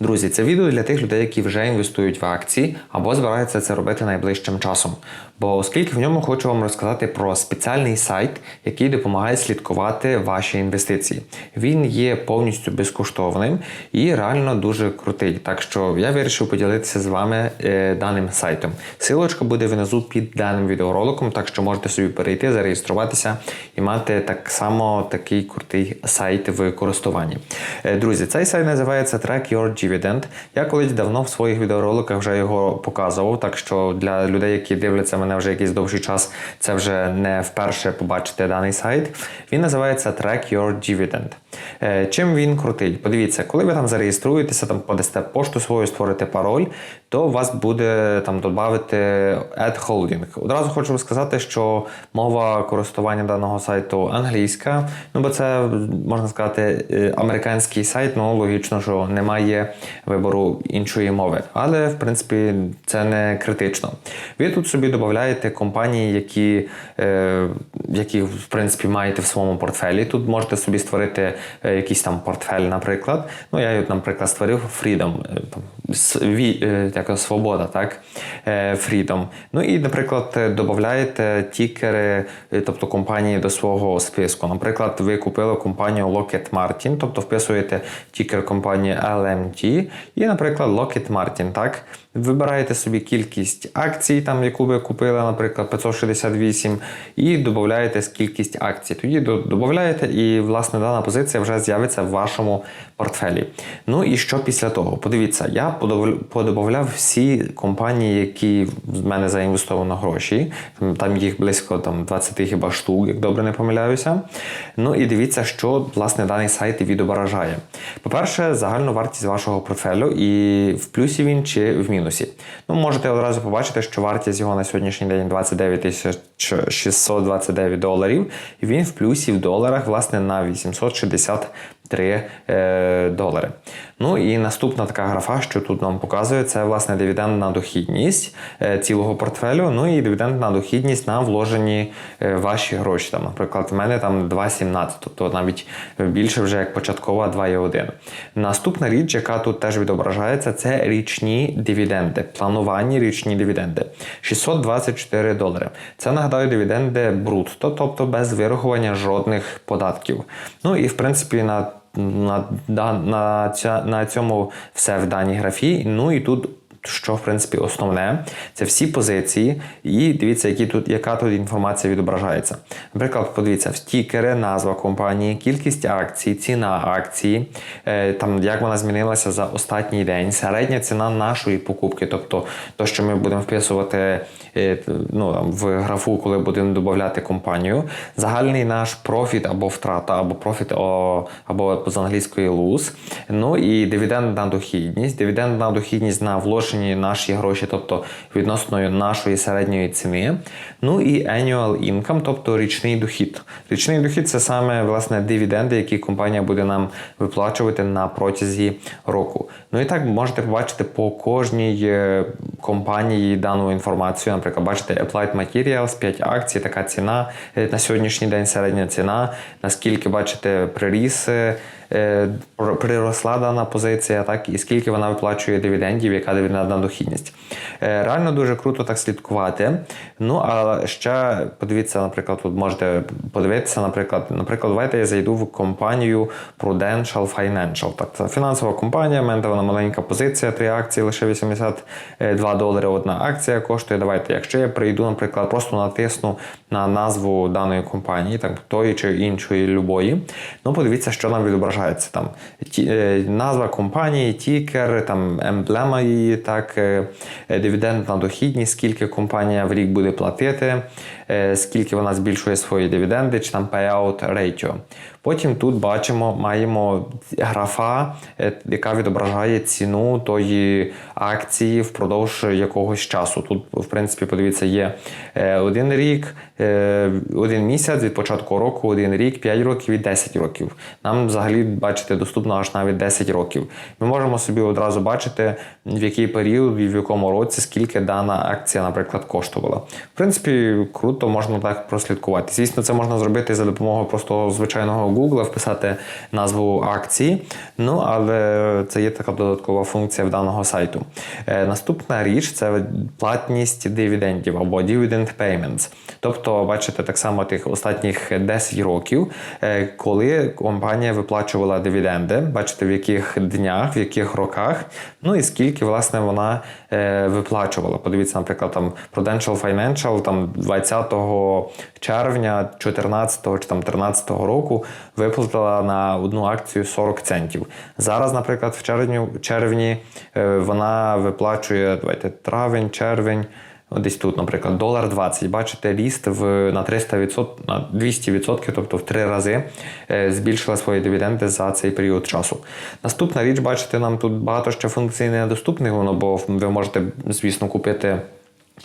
Друзі, це відео для тих людей, які вже інвестують в акції або збираються це робити найближчим часом. Бо оскільки в ньому хочу вам розказати про спеціальний сайт, який допомагає слідкувати ваші інвестиції. Він є повністю безкоштовним і реально дуже крутий. Так що я вирішив поділитися з вами е, даним сайтом. Силочка буде внизу під даним відеороликом, так що можете собі перейти, зареєструватися і мати так само такий крутий сайт в користуванні. Е, Друзі, цей сайт називається Track Your Dividend. Я колись давно в своїх відеороликах вже його показував, так що для людей, які дивляться мене вже якийсь довший час, це вже не вперше побачити даний сайт. Він називається Track Your Dividend. Е, Чим він крутий? Подивіться, коли ви там зареєструєтеся, там подасте пошту свою, створите пароль, то вас буде там додати Add Holding. Одразу хочу сказати, що мова користування даного сайту англійська, ну бо це можна сказати е, американський сайт, ну логічно, що немає вибору іншої мови. Але в принципі це не критично. Ви тут собі додаєте компанії, які, е, які в принципі маєте в своєму портфелі. Тут можете собі створити якийсь там портфель, наприклад. Ну я, наприклад, створив Freedom, е, сві, е, як свобода, так? Е, Freedom. Ну і, наприклад, е, додаєте тікери, е, тобто компанії до свого списку. Наприклад, ви купили компанію Lockheed Martin, тобто вписуєте тікер компанії LMT і, наприклад, Lockheed Martin, так? Вибираєте собі кількість акцій, там, яку ви купили, наприклад, 568, і додаєте кількість акцій. Тоді додаєте, і, власне, дана позиція вже з'явиться в вашому портфелі. Ну і що після того? Подивіться, я подобавляв всі компанії, які в мене заінвестовано гроші. Там- їх близько там, 20 хіба штук, як добре не помиляюся. Ну і дивіться, що власне даний сайт відображає. По-перше, загальну вартість вашого портфелю і в плюсі він чи в мінусі. Ну, Можете одразу побачити, що вартість його на сьогоднішній день 29 629 доларів, і він в плюсі в доларах, власне, на 860 3 е, долари. Ну і наступна така графа, що тут нам показує, це власне дивідендна дохідність е, цілого портфелю. Ну і дивідендна дохідність на вложені е, ваші гроші. Там, Наприклад, в мене там 2,17, тобто навіть більше вже як початкова 2,1. Наступна річ, яка тут теж відображається, це річні дивіденди, плановані річні дивіденди. 624 долари. Це нагадаю дивіденди брутто, тобто без вирахування жодних податків. Ну і в принципі на на, на, на, цьому все в даній графі. Ну і тут. Що в принципі основне, це всі позиції, і дивіться, які тут, яка тут інформація відображається. Наприклад, подивіться, стікери, назва компанії, кількість акцій, ціна акції, е, там як вона змінилася за останній день, середня ціна нашої покупки, тобто то, що ми будемо вписувати е, ну, в графу, коли будемо додати компанію, загальний наш профіт або втрата, або профіт або з англійської lose, ну і дивідендна дохідність, дивідендна дохідність на вложені наші гроші, тобто відносно нашої середньої ціни. Ну і annual income, тобто річний дохід. Річний дохід це саме власне дивіденди, які компанія буде нам виплачувати на протязі року. Ну і так можете побачити по кожній е, компанії дану інформацію. Наприклад, бачите, Applied Materials, 5 акцій, така ціна е, на сьогоднішній день середня ціна. Наскільки бачите, приріс. Е, Приросла дана позиція, так і скільки вона виплачує дивідендів, яка дивідендна дохідність. Е, Реально дуже круто так слідкувати. Ну а ще подивіться, наприклад, тут можете подивитися, наприклад, наприклад, давайте я зайду в компанію Prudential Financial. Так, це фінансова компанія, в мене вона маленька позиція, три акції, лише 82 долари одна акція коштує. Давайте, якщо я прийду, наприклад, просто натисну на назву даної компанії, так тої чи іншої любої, ну подивіться, що нам відображається там. Ті, е, назва компанії, тікер, там емблема її, так, е, е, дивідендна дохідність, скільки компанія в рік буде платити, скільки вона збільшує свої дивіденди, чи там payout ratio. Потім тут бачимо, маємо графа, е, яка відображає ціну тої акції впродовж якогось часу. Тут, в принципі, подивіться, є е, один рік, е, один місяць від початку року, один рік, 5 років і 10 років. Нам взагалі, бачите, доступно аж навіть 10 років. Ми можемо собі одразу бачити, в який період і в якому році скільки дана акція, наприклад, коштувала. В принципі, круто, можна так прослідкувати. Звісно, це можна зробити за допомогою просто звичайного Google, вписати назву акції. Ну, але це є така додаткова функція в даного сайту. Е, Наступна річ це платність дивідендів або dividend payments. Тобто, бачите, так само тих останніх 10 років, е, коли компанія виплачувала дивіденди, бачите, в яких днях, в яких роках, ну і скільки власне вона виплачувала. Подивіться, наприклад, там Prudential Financial там 20 червня 14 чи там 13 року виплатила на одну акцію 40 центів. Зараз, наприклад, в червні, червні е, вона виплачує давайте травень, червень. От Десь тут, наприклад, долар 20. Бачите, ріст в на 300%, на 200%, тобто в три рази е, збільшила свої дивіденди за цей період часу. Наступна річ, бачите, нам тут багато ще функцій недоступних, воно, бо ви можете, звісно, купити.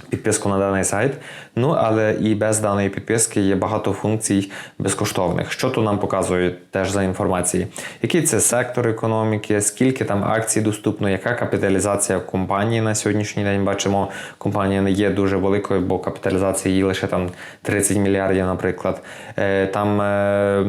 Підписку на даний сайт, ну але і без даної підписки є багато функцій безкоштовних. Що тут нам показує теж за інформації? Який це сектор економіки, скільки там акцій доступно, яка капіталізація компанії на сьогоднішній день? Бачимо, компанія не є дуже великою, бо капіталізація її лише там 30 мільярдів, наприклад. Е, Там, е,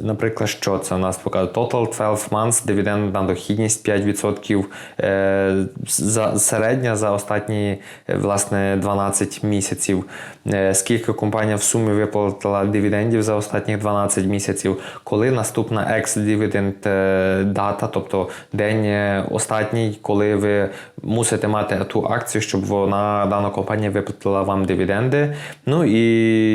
наприклад, що це у нас показує? Total 12 months, дивідендна дохідність 5%, е, за, середня за останні власне власне 12 місяців. Е, скільки компанія в сумі виплатила дивідендів за останні 12 місяців, коли наступна екс-дивіденд дата, тобто день е, останній, коли ви мусите мати ту акцію, щоб вона дана компанія виплатила вам дивіденди. Ну і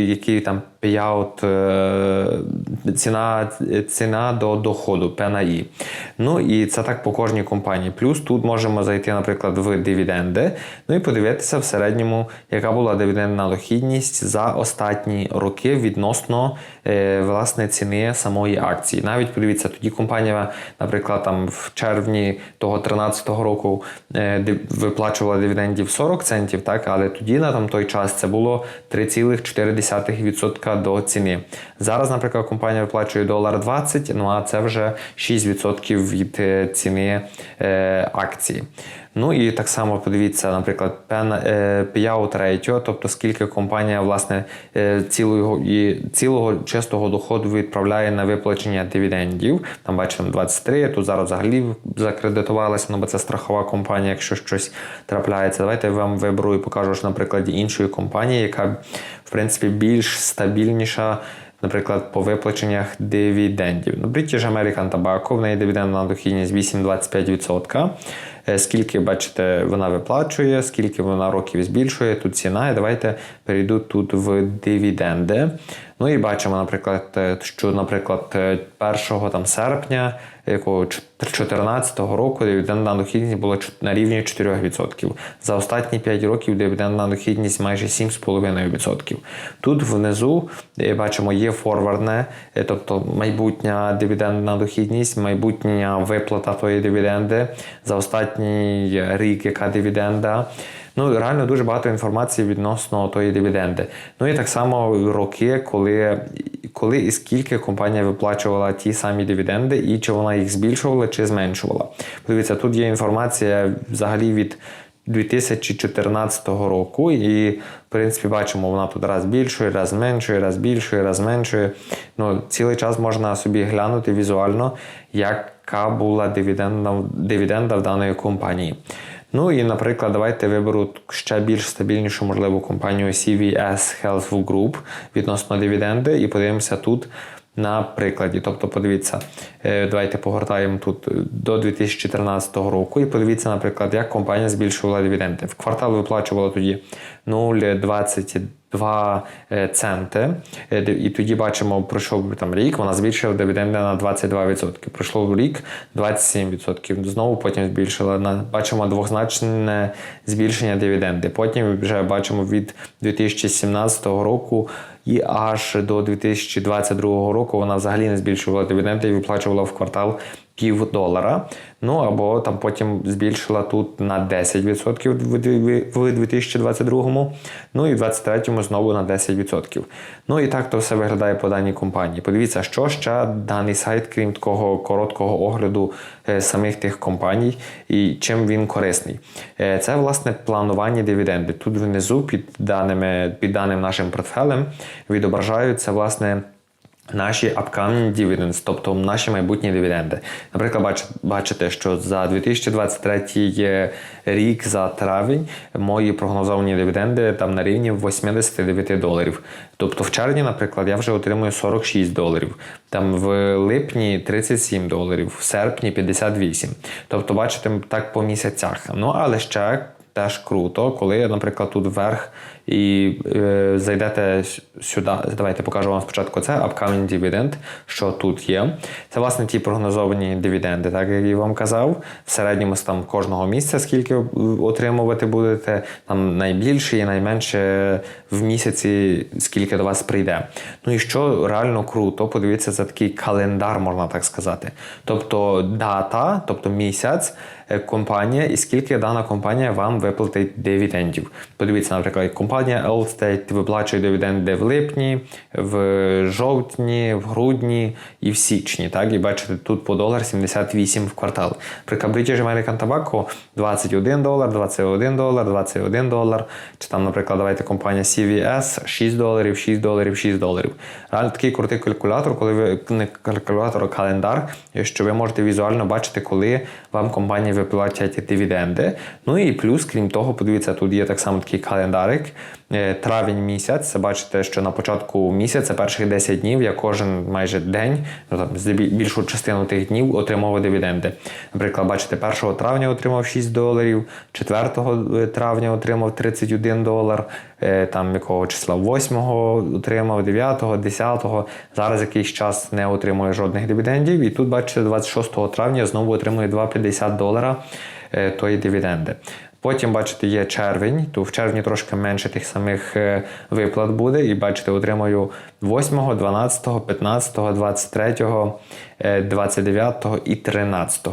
які там payout, е, ціна ціна до доходу ПНАІ. Ну і це так по кожній компанії. Плюс тут можемо зайти, наприклад, в дивіденди, ну і подивитися в середньому, яка була дивідендна дохідність за останні роки відносно власне ціни самої акції. Навіть подивіться, тоді компанія, наприклад, там в червні того 13-го року е, виплачувала дивідендів 40 центів, так, але тоді на там той час це було 3,4% до ціни. Зараз, наприклад, компанія виплачує долар 20, ну а це вже 6% від е, ціни е, акції. Ну і так само подивіться, наприклад, payout ratio, тобто скільки компанія власне е, цілого цілого чистого доходу відправляє на виплачення дивідендів. Там бачимо 23, тут зараз взагалі закредитувалася, ну бо це страхова компанія, якщо щось трапляється. Давайте я вам виберу і покажу ж на прикладі іншої компанії, яка в принципі більш стабільніша наприклад, по виплаченнях дивідендів. Ну, British American Tobacco, в неї дивідендна дохідність 8-25%. Е, скільки, бачите, вона виплачує, скільки вона років збільшує, тут ціна. І давайте перейду тут в дивіденди. Ну і бачимо, наприклад, е, що, наприклад, 1 е, там, серпня якого 2014 року дивідендна дохідність була на рівні 4%. За останні 5 років дивідендна дохідність майже 7,5%. Тут внизу бачимо є форвардне, тобто майбутня дивідендна дохідність, майбутня виплата тої дивіденди за останній рік, яка дивіденда. Ну, реально дуже багато інформації відносно тої дивіденди. Ну і так само роки, коли коли і скільки компанія виплачувала ті самі дивіденди, і чи вона їх збільшувала чи зменшувала. Подивіться, тут є інформація взагалі від 2014 року, і, в принципі, бачимо, вона тут раз більшує, раз зменшує, раз більшує, раз зменшує. Ну, Цілий час можна собі глянути візуально, яка була дивіденда, дивіденда в даної компанії. Ну і, наприклад, давайте виберу ще більш стабільнішу, можливу компанію CVS Health Group відносно дивіденди, і подивимося тут на прикладі. Тобто, подивіться, е, давайте погортаємо тут до 2013 року, і подивіться, наприклад, як компанія збільшувала дивіденди. В квартал виплачувала тоді 0,22 2 е, центи. Е, і тоді бачимо, пройшов там рік, вона збільшила дивіденди на 22%. Пройшло рік 27%. Знову потім збільшила. Бачимо двозначне збільшення дивіденди. Потім вже бачимо від 2017 року і аж до 2022 року вона взагалі не збільшувала дивіденди і виплачувала в квартал пів долара. Ну або там потім збільшила тут на 10% в 2022, ну і в 2023 знову на 10%. Ну і так то все виглядає по даній компанії. Подивіться, що ще даний сайт, крім такого короткого огляду е, самих тих компаній і чим він корисний. Е, це власне планування дивіденди. Тут внизу під даними, під даним нашим портфелем відображаються власне. Наші upcoming dividends, тобто наші майбутні дивіденди. Наприклад, бачите, що за 2023 рік за травень мої прогнозовані дивіденди там на рівні 89 доларів. Тобто в червні, наприклад, я вже отримую 46 доларів, там в липні 37 доларів, в серпні 58. Тобто, бачите, так по місяцях. Ну але ще теж круто, коли, наприклад, тут вверх і е, зайдете сюди. Давайте покажу вам спочатку це upcoming dividend, що тут є. Це власне ті прогнозовані дивіденди, так як я вам казав. В середньому з там кожного місяця, скільки отримувати будете, там найбільше і найменше в місяці, скільки до вас прийде. Ну і що реально круто, подивіться за такий календар, можна так сказати. Тобто дата, тобто місяць, е, компанія і скільки дана компанія вам виплатить дивідендів. Подивіться, наприклад, як компанія Allstate виплачує дивіденди в липні, в жовтні, в грудні і в січні. Так, і бачите, тут по долар 78 в квартал. Наприклад, British American Tobacco 21 долар, 21 долар, 21 долар. Чи там, наприклад, давайте компанія CVS 6 доларів, 6 доларів, 6 доларів. Реально такий крутий калькулятор, коли ви не калькулятор, а календар, що ви можете візуально бачити, коли вам компанії виплатять дивіденди. Ну і плюс, крім того, подивіться, тут є так само такий календарик. Е, Травень місяць. Бачите, що на початку місяця, перших 10 днів, я кожен майже день, ну там більшу частину тих днів отримував дивіденди. Наприклад, бачите, 1 травня отримав 6 доларів, 4 травня отримав 31 долар, е, там якого числа 8 отримав, 9, 10. Зараз якийсь час не отримує жодних дивідендів. І тут, бачите, 26 травня знову отримує 2,50 долара е, тої дивіденди. Потім, бачите, є червень, то в червні трошки менше тих самих е, виплат буде. І бачите, отримаю 8, 12, 15, 23, е, 29 і 13.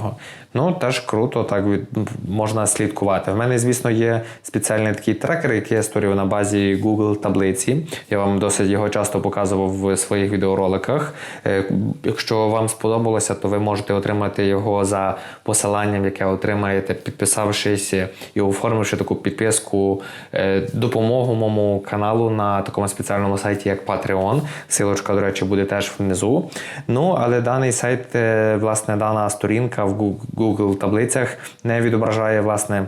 Ну, теж круто, так можна слідкувати. В мене, звісно, є спеціальний такий трекер, який я створив на базі Google таблиці. Я вам досить його часто показував в своїх відеороликах. Е, Якщо вам сподобалося, то ви можете отримати його за посиланням, яке отримаєте, підписавшись і оформивши таку підписку е, допомогу моєму каналу на такому спеціальному сайті, як Patreon. Силочка, до речі, буде теж внизу. Ну, але даний сайт, е, власне, дана сторінка в Google таблицях не відображає, власне.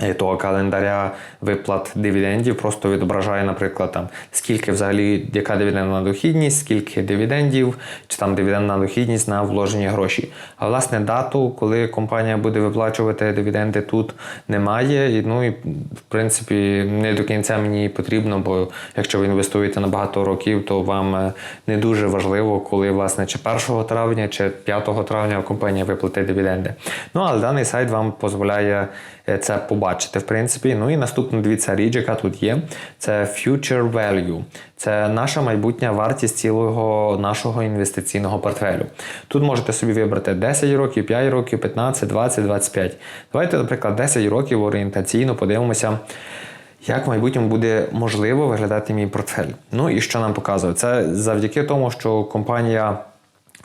Е, Того календаря виплат дивідендів просто відображає, наприклад, там скільки взагалі яка дивідендна дохідність, скільки дивідендів, чи там дивідендна дохідність на вложені гроші. А власне дату, коли компанія буде виплачувати дивіденди, тут немає. І, ну і в принципі не до кінця мені потрібно, бо якщо ви інвестуєте на багато років, то вам е, не дуже важливо, коли власне чи 1 травня, чи 5 травня компанія виплатить дивіденди. Ну але даний сайт вам дозволяє е, це побачити, в принципі. Ну і наступна дивіться річ, яка тут є. Це Future Value. Це наша майбутня вартість цілого нашого інвестиційного портфелю. Тут можете собі вибрати 10 років, 5 років, 15, 20, 25. Давайте, наприклад, 10 років орієнтаційно подивимося. Як в майбутньому буде можливо виглядати мій портфель? Ну і що нам показує? Це завдяки тому, що компанія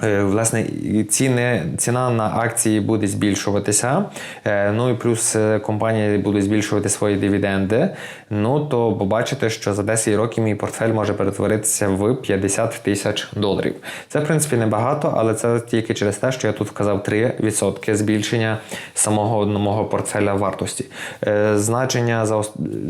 Власне, ціни, ціна на акції буде збільшуватися. Е, Ну і плюс е, компанії будуть збільшувати свої дивіденди. Ну то побачите, що за 10 років мій портфель може перетворитися в 50 тисяч доларів. Це в принципі небагато, але це тільки через те, що я тут вказав 3% збільшення самого мого портфеля вартості. Е, Значення за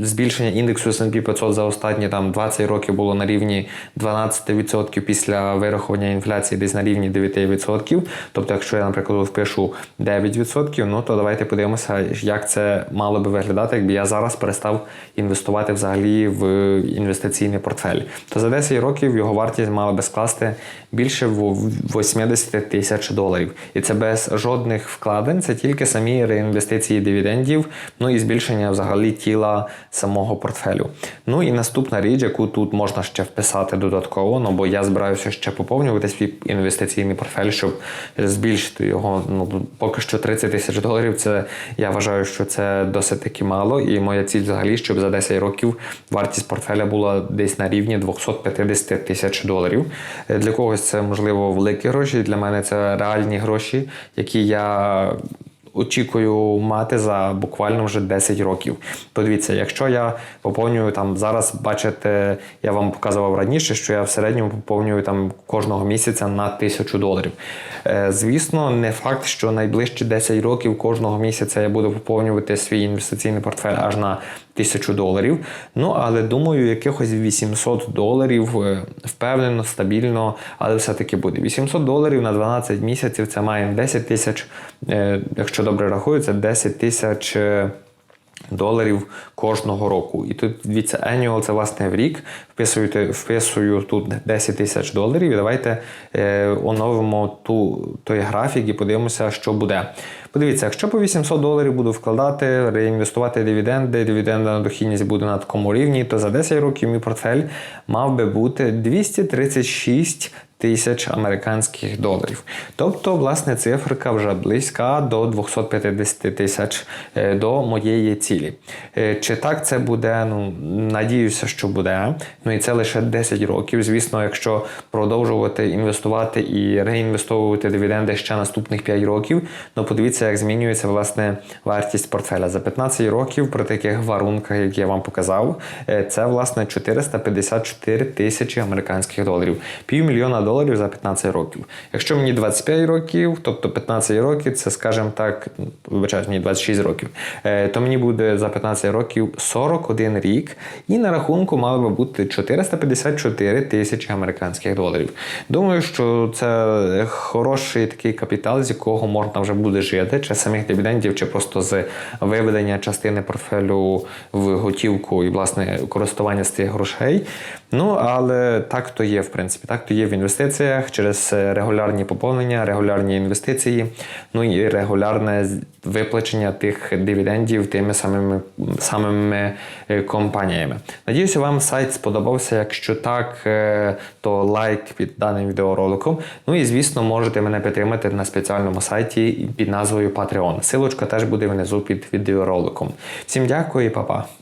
збільшення індексу S&P 500 за останні там 20 років було на рівні 12% після вирахування інфляції десь на рівні 9%. Тобто, якщо я, наприклад, впишу 9%, ну то давайте подивимося, як це мало би виглядати, якби я зараз перестав інвестувати взагалі в інвестиційний портфель. То за 10 років його вартість мала би скласти більше 80 тисяч доларів. І це без жодних вкладень, це тільки самі реінвестиції дивідендів, ну і збільшення взагалі тіла самого портфелю. Ну і наступна річ, яку тут можна ще вписати додатково, ну бо я збираюся ще поповнювати свій інвестиційний портфель, щоб збільшити його. Ну поки що 30 тисяч доларів. Це я вважаю, що це досить таки мало. І моя ціль взагалі, щоб за 10 років вартість портфеля була десь на рівні 250 тисяч доларів. Е, Для когось це можливо великі гроші. Для мене це реальні гроші, які я очікую мати за буквально вже 10 років. Подивіться, якщо я поповнюю там зараз, бачите, я вам показував раніше, що я в середньому поповнюю там кожного місяця на тисячу доларів. Е, звісно, не факт, що найближчі 10 років кожного місяця я буду поповнювати свій інвестиційний портфель аж на тисячу доларів. Ну але думаю, якихось 800 доларів е, впевнено, стабільно, але все-таки буде. 800 доларів на 12 місяців це має 10 тисяч, е, якщо добре це 10 тисяч. Доларів кожного року. І тут дивіться, annual це власне в рік. Вписуєте, вписую тут 10 тисяч доларів. І давайте е, оновимо ту, той графік і подивимося, що буде. Подивіться, якщо по 800 доларів буду вкладати, реінвестувати дивіденди, дивідендна дохідність буде на такому рівні, то за 10 років мій портфель мав би бути 236 тисяч американських доларів. Тобто, власне, циферка вже близька до 250 тисяч е, до моєї цілі. Е, Чи так це буде? Ну, надіюся, що буде. Ну і це лише 10 років. Звісно, якщо продовжувати інвестувати і реінвестовувати дивіденди ще наступних 5 років, ну подивіться, як змінюється власне вартість портфеля. За 15 років при таких варунках, які я вам показав, е, це власне 454 тисячі американських доларів. Півмільйона доларів за 15 років. Якщо мені 25 років, тобто 15 років, це, скажімо так, вибачаю, мені 26 років, е, то мені буде за 15 років 41 рік, і на рахунку мало би бути 454 тисячі американських доларів. Думаю, що це хороший такий капітал, з якого можна вже буде жити, чи самих дивідендів, чи просто з виведення частини портфелю в готівку і власне користування з цих грошей. Ну але так то є, в принципі, так то є в інвестиціях через е, регулярні поповнення, регулярні інвестиції, ну і регулярне виплачення тих дивідендів тими самими самими е, компаніями. Надіюся, вам сайт сподобався. Якщо так, е, то лайк під даним відеороликом. Ну і звісно, можете мене підтримати на спеціальному сайті під назвою Patreon. Силочка теж буде внизу під відеороликом. Всім дякую і па-па!